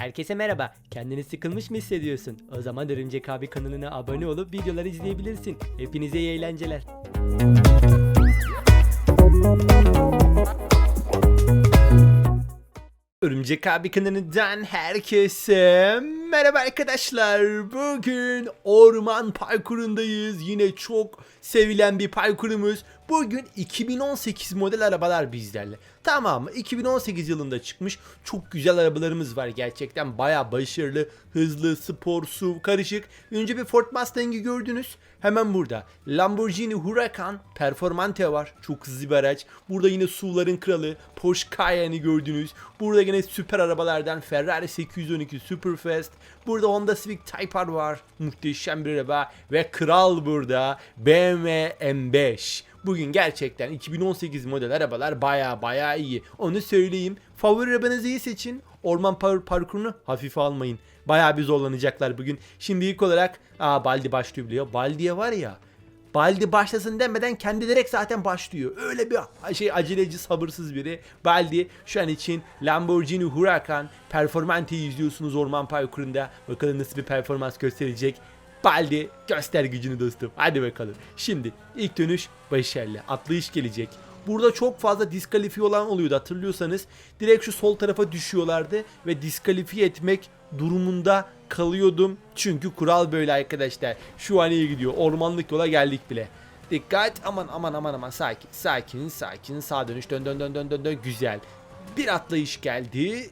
Herkese merhaba. Kendini sıkılmış mı hissediyorsun? O zaman Örümcek abi kanalına abone olup videoları izleyebilirsin. Hepinize iyi eğlenceler. Örümcek abi kanalından herkese merhaba arkadaşlar. Bugün orman parkurundayız. Yine çok sevilen bir parkurumuz. Bugün 2018 model arabalar bizlerle. Tamam mı? 2018 yılında çıkmış çok güzel arabalarımız var. Gerçekten baya başarılı, hızlı, spor, SUV karışık. Önce bir Ford Mustang'i gördünüz. Hemen burada Lamborghini Huracan Performante var. Çok hızlı bir araç. Burada yine SUV'ların kralı Porsche Cayenne'i gördünüz. Burada yine süper arabalardan Ferrari 812 Superfast. Burada Honda Civic Type R var. Muhteşem bir araba. Ve kral burada BMW M5. Bugün gerçekten 2018 model arabalar baya baya iyi. Onu söyleyeyim. Favori arabanızı iyi seçin. Orman par parkurunu hafife almayın. Baya bir zorlanacaklar bugün. Şimdi ilk olarak aa Baldi başlıyor biliyor. Baldi'ye var ya. Baldi başlasın demeden kendi direkt zaten başlıyor. Öyle bir şey aceleci sabırsız biri. Baldi şu an için Lamborghini Huracan Performante'yi izliyorsunuz orman parkurunda. Bakalım nasıl bir performans gösterecek. Baldi göster gücünü dostum. Hadi bakalım. Şimdi ilk dönüş başarılı. Atlayış gelecek. Burada çok fazla diskalifiye olan oluyordu hatırlıyorsanız. Direkt şu sol tarafa düşüyorlardı ve diskalifiye etmek durumunda kalıyordum. Çünkü kural böyle arkadaşlar. Şu an iyi gidiyor. Ormanlık yola geldik bile. Dikkat aman aman aman aman sakin sakin sakin sağ dönüş dön dön dön dön dön dön güzel. Bir atlayış geldi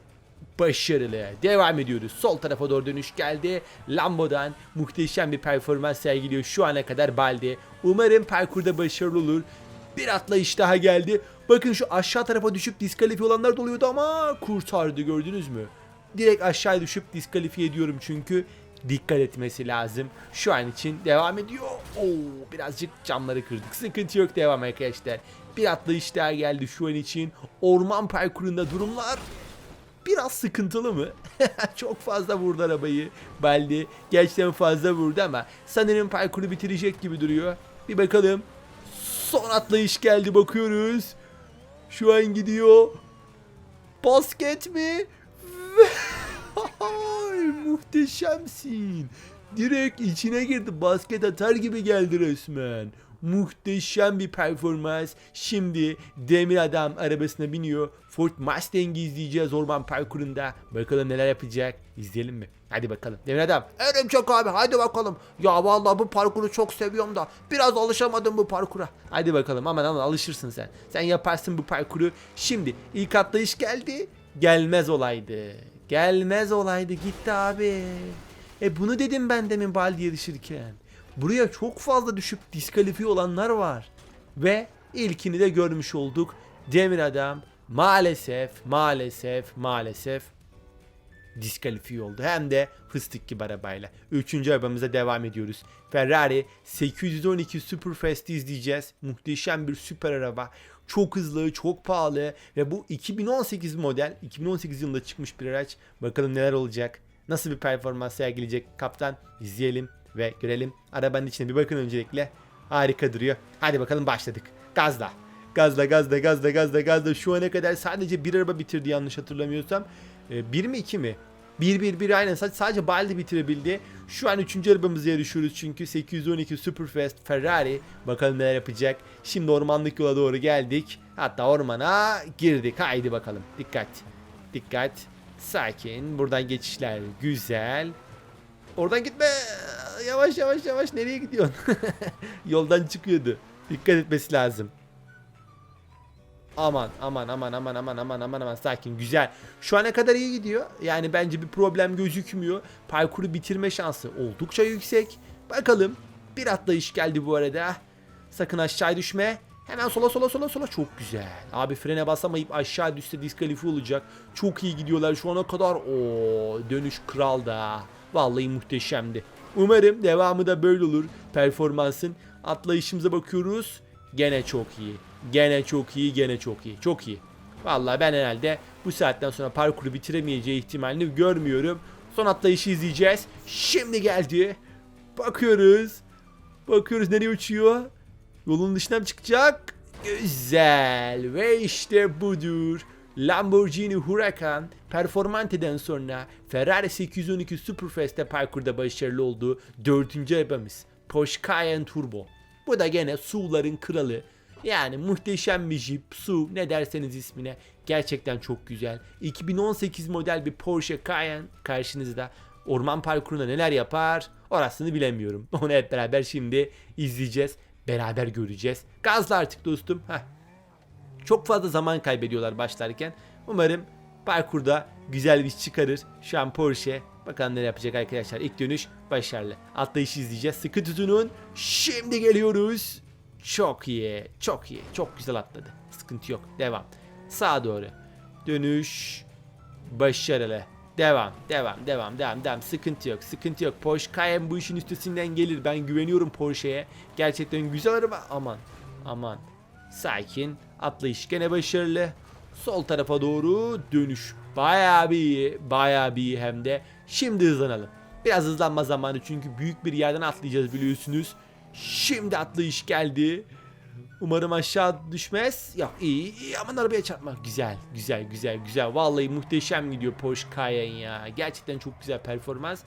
başarılı. Devam ediyoruz. Sol tarafa doğru dönüş geldi. Lambo'dan muhteşem bir performans sergiliyor şu ana kadar Baldi. Umarım parkurda başarılı olur. Bir atlayış daha geldi. Bakın şu aşağı tarafa düşüp diskalifiye olanlar da oluyordu ama kurtardı gördünüz mü? Direkt aşağı düşüp diskalifiye ediyorum çünkü dikkat etmesi lazım. Şu an için devam ediyor. Oo, birazcık camları kırdık. Sıkıntı yok devam arkadaşlar. Bir atlayış daha geldi şu an için. Orman parkurunda durumlar biraz sıkıntılı mı? Çok fazla vurdu arabayı. Baldi gerçekten fazla vurdu ama sanırım parkuru bitirecek gibi duruyor. Bir bakalım. Son atlayış geldi bakıyoruz. Şu an gidiyor. Basket mi? Muhteşemsin. Direkt içine girdi. Basket atar gibi geldi resmen. Muhteşem bir performans. Şimdi Demir Adam arabasına biniyor. Ford Mustang'i izleyeceğiz orman parkurunda. Bakalım neler yapacak. İzleyelim mi? Hadi bakalım. Demir Adam. Örümcek abi hadi bakalım. Ya vallahi bu parkuru çok seviyorum da biraz alışamadım bu parkura. Hadi bakalım aman aman alışırsın sen. Sen yaparsın bu parkuru. Şimdi ilk atlayış geldi. Gelmez olaydı. Gelmez olaydı gitti abi. E bunu dedim ben demin Baldi yarışırken. Buraya çok fazla düşüp diskalifiye olanlar var. Ve ilkini de görmüş olduk. Demir Adam maalesef maalesef maalesef diskalifiye oldu. Hem de fıstık gibi arabayla. Üçüncü arabamıza devam ediyoruz. Ferrari 812 Superfast'i izleyeceğiz. Muhteşem bir süper araba. Çok hızlı, çok pahalı ve bu 2018 model, 2018 yılında çıkmış bir araç. Bakalım neler olacak. Nasıl bir performans sergileyecek kaptan? İzleyelim ve görelim. Arabanın içine bir bakın öncelikle. Harika duruyor. Hadi bakalım başladık. Gazla. Gazla gazla gazla gazla gazla. Şu ana kadar sadece bir araba bitirdi yanlış hatırlamıyorsam. Ee, bir mi iki mi? Bir bir bir aynen sadece, Baldi bitirebildi. Şu an üçüncü arabamıza yarışıyoruz çünkü 812 Superfast Ferrari. Bakalım neler yapacak. Şimdi ormanlık yola doğru geldik. Hatta ormana girdik. Haydi bakalım. Dikkat. Dikkat. Sakin. Buradan geçişler güzel. Oradan gitme. Yavaş yavaş yavaş nereye gidiyorsun? Yoldan çıkıyordu. Dikkat etmesi lazım. Aman aman aman aman aman aman aman aman sakin güzel. Şu ana kadar iyi gidiyor. Yani bence bir problem gözükmüyor. Parkuru bitirme şansı oldukça yüksek. Bakalım. Bir atlayış geldi bu arada. Sakın aşağı düşme. Hemen sola sola sola sola çok güzel. Abi frene basamayıp aşağı düşse diskalifiye olacak. Çok iyi gidiyorlar şu ana kadar. O dönüş kral da. Vallahi muhteşemdi. Umarım devamı da böyle olur performansın. Atlayışımıza bakıyoruz. Gene çok iyi. Gene çok iyi, gene çok iyi. Çok iyi. Vallahi ben herhalde bu saatten sonra parkuru bitiremeyeceği ihtimalini görmüyorum. Son atlayışı izleyeceğiz. Şimdi geldi. Bakıyoruz. Bakıyoruz nereye uçuyor. Yolun dışına mı çıkacak? Güzel. Ve işte budur. Lamborghini Huracan Performante'den sonra Ferrari 812 Superfast'te parkurda başarılı olduğu dördüncü arabamız Porsche Cayenne Turbo. Bu da gene SUV'ların kralı. Yani muhteşem bir Jeep, SUV ne derseniz ismine gerçekten çok güzel. 2018 model bir Porsche Cayenne karşınızda. Orman parkurunda neler yapar orasını bilemiyorum. Onu hep beraber şimdi izleyeceğiz. Beraber göreceğiz. Gazla artık dostum. Heh. Çok fazla zaman kaybediyorlar başlarken. Umarım parkurda güzel bir çıkarır. Şu an Porsche. Bakalım ne yapacak arkadaşlar. İlk dönüş başarılı. Atlayış izleyeceğiz. Sıkı tutunun. Şimdi geliyoruz. Çok iyi. Çok iyi. Çok güzel atladı. Sıkıntı yok. Devam. Sağa doğru. Dönüş. Başarılı. Devam, devam, devam, devam, devam. Sıkıntı yok, sıkıntı yok. Porsche Cayenne bu işin üstesinden gelir. Ben güveniyorum Porsche'ye. Gerçekten güzel araba. Aman, aman. Sakin. Atlayış gene başarılı. Sol tarafa doğru dönüş. Bayağı bir iyi. Bayağı bir iyi hem de. Şimdi hızlanalım. Biraz hızlanma zamanı çünkü büyük bir yerden atlayacağız biliyorsunuz. Şimdi atlayış geldi. Umarım aşağı düşmez. Yok iyi, iyi aman arabaya çarpma. Güzel güzel güzel güzel. Vallahi muhteşem gidiyor Porsche Cayenne ya. Gerçekten çok güzel performans.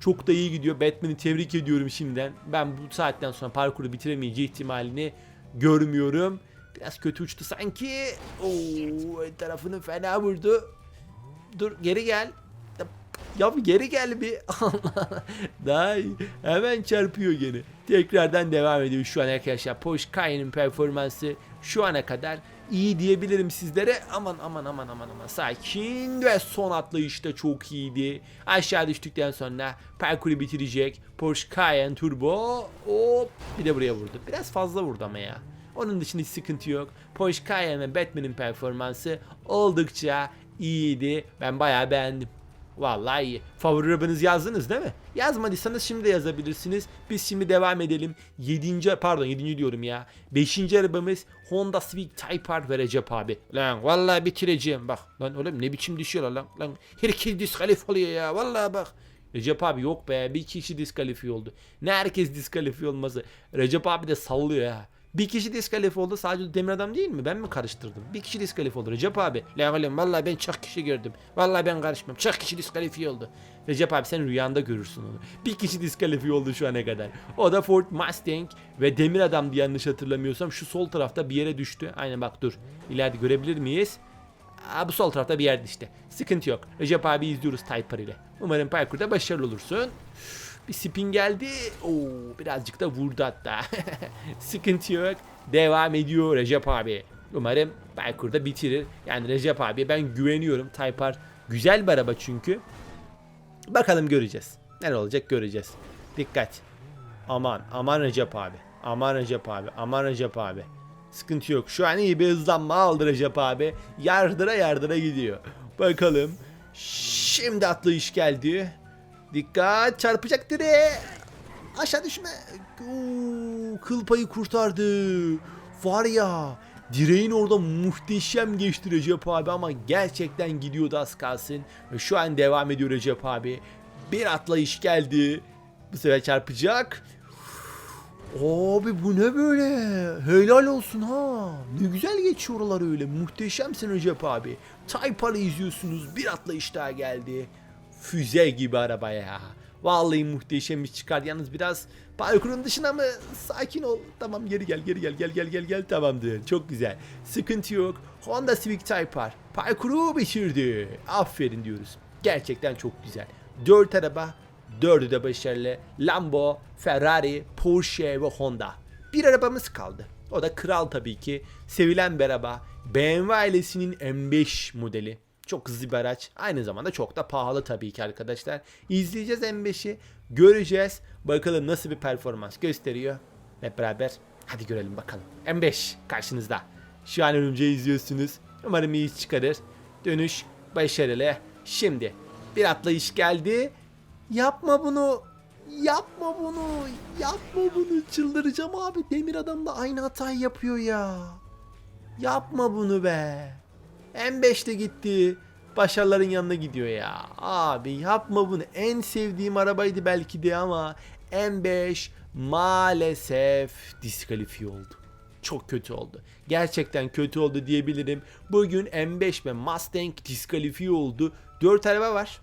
Çok da iyi gidiyor. Batman'i tebrik ediyorum şimdiden. Ben bu saatten sonra parkuru bitiremeyeceği ihtimalini görmüyorum. Biraz kötü uçtu sanki. Oo, tarafını fena vurdu. Dur geri gel. Ya geri gel bir. Allah. Daha. Hemen çarpıyor gene. Tekrardan devam ediyor şu an arkadaşlar. Porsche Cayenne'in performansı şu ana kadar iyi diyebilirim sizlere. Aman aman aman aman aman. Sakin ve son atlayışta çok iyiydi. Aşağı düştükten sonra parkuru bitirecek. Porsche Cayenne Turbo. Hop bir de buraya vurdu. Biraz fazla vurdu ama ya. Onun dışında hiç sıkıntı yok. Porsche Cayenne ve Batman'in performansı oldukça iyiydi. Ben bayağı beğendim. Vallahi iyi. Favori arabanızı yazdınız değil mi? Yazmadıysanız şimdi de yazabilirsiniz. Biz şimdi devam edelim. 7. pardon 7. diyorum ya. 5. arabamız Honda Civic Type R ve Recep abi. Lan vallahi bitireceğim bak. Lan oğlum ne biçim düşüyorlar lan. Lan herkes diskalifiye oluyor ya. Vallahi bak. Recep abi yok be bir kişi diskalifiye oldu. Ne herkes diskalifiye olması. Recep abi de sallıyor ya. Bir kişi diskalifiye oldu sadece demir adam değil mi? Ben mi karıştırdım? Bir kişi diskalifiye oldu Recep abi. La oğlum vallahi ben çok kişi gördüm. Vallahi ben karışmam. Çok kişi diskalifiye oldu. Recep abi sen rüyanda görürsün onu. Bir kişi diskalifiye oldu şu ana kadar. O da Ford Mustang ve demir adamdı yanlış hatırlamıyorsam. Şu sol tarafta bir yere düştü. Aynen bak dur. İleride görebilir miyiz? Aa, bu sol tarafta bir yerde işte. Sıkıntı yok. Recep abi izliyoruz Typer ile. Umarım parkurda başarılı olursun. Bir spin geldi. Oo, birazcık da vurdu hatta. Sıkıntı yok. Devam ediyor Recep abi. Umarım parkurda bitirir. Yani Recep abi ben güveniyorum. Typer güzel bir araba çünkü. Bakalım göreceğiz. Ne olacak göreceğiz. Dikkat. Aman aman Recep abi. Aman Recep abi. Aman Recep abi. Sıkıntı yok. Şu an iyi bir hızlanma aldı Recep abi. Yardıra yardıra gidiyor. Bakalım. Şimdi atlayış geldi. Dikkat çarpacak direğe. Aşağı düşme. Oo, kıl payı kurtardı. Var ya direğin orada muhteşem geçti Recep abi ama gerçekten gidiyordu az kalsın. Ve şu an devam ediyor Recep abi. Bir atlayış geldi. Bu sefer çarpacak. Abi bu ne böyle? Helal olsun ha. Ne güzel geçiyor oralar öyle. Muhteşemsin Recep abi. Taypar'ı izliyorsunuz. Bir atlayış daha geldi. Füze gibi araba ya. Vallahi muhteşem iş çıkar. Yalnız biraz parkurun dışına mı? Sakin ol. Tamam geri gel geri gel gel gel gel gel tamamdır. Çok güzel. Sıkıntı yok. Honda Civic Type R. Parkuru bitirdi. Aferin diyoruz. Gerçekten çok güzel. 4 araba Dördü de başarılı. Lambo, Ferrari, Porsche ve Honda. Bir arabamız kaldı. O da kral tabii ki. Sevilen bir araba. BMW ailesinin M5 modeli. Çok hızlı. Aynı zamanda çok da pahalı tabii ki arkadaşlar. İzleyeceğiz M5'i. Göreceğiz. Bakalım nasıl bir performans gösteriyor. Hep beraber hadi görelim bakalım. M5 karşınızda. Şu an önümce izliyorsunuz. Umarım iyi çıkarır. Dönüş başarılı. Şimdi bir atlayış geldi. Yapma bunu. Yapma bunu. Yapma bunu. Çıldıracağım abi. Demir adam da aynı hatayı yapıyor ya. Yapma bunu be. M5 de gitti. Başarıların yanına gidiyor ya. Abi yapma bunu. En sevdiğim arabaydı belki de ama M5 maalesef diskalifiye oldu. çok kötü oldu. Gerçekten kötü oldu diyebilirim. Bugün M5 ve Mustang diskalifiye oldu. 4 araba var.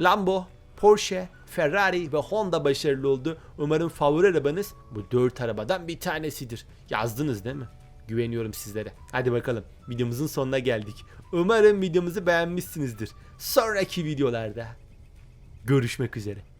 Lambo, Porsche, Ferrari ve Honda başarılı oldu. Umarım favori arabanız bu 4 arabadan bir tanesidir. Yazdınız değil mi? Güveniyorum sizlere. Hadi bakalım videomuzun sonuna geldik. Umarım videomuzu beğenmişsinizdir. Sonraki videolarda görüşmek üzere.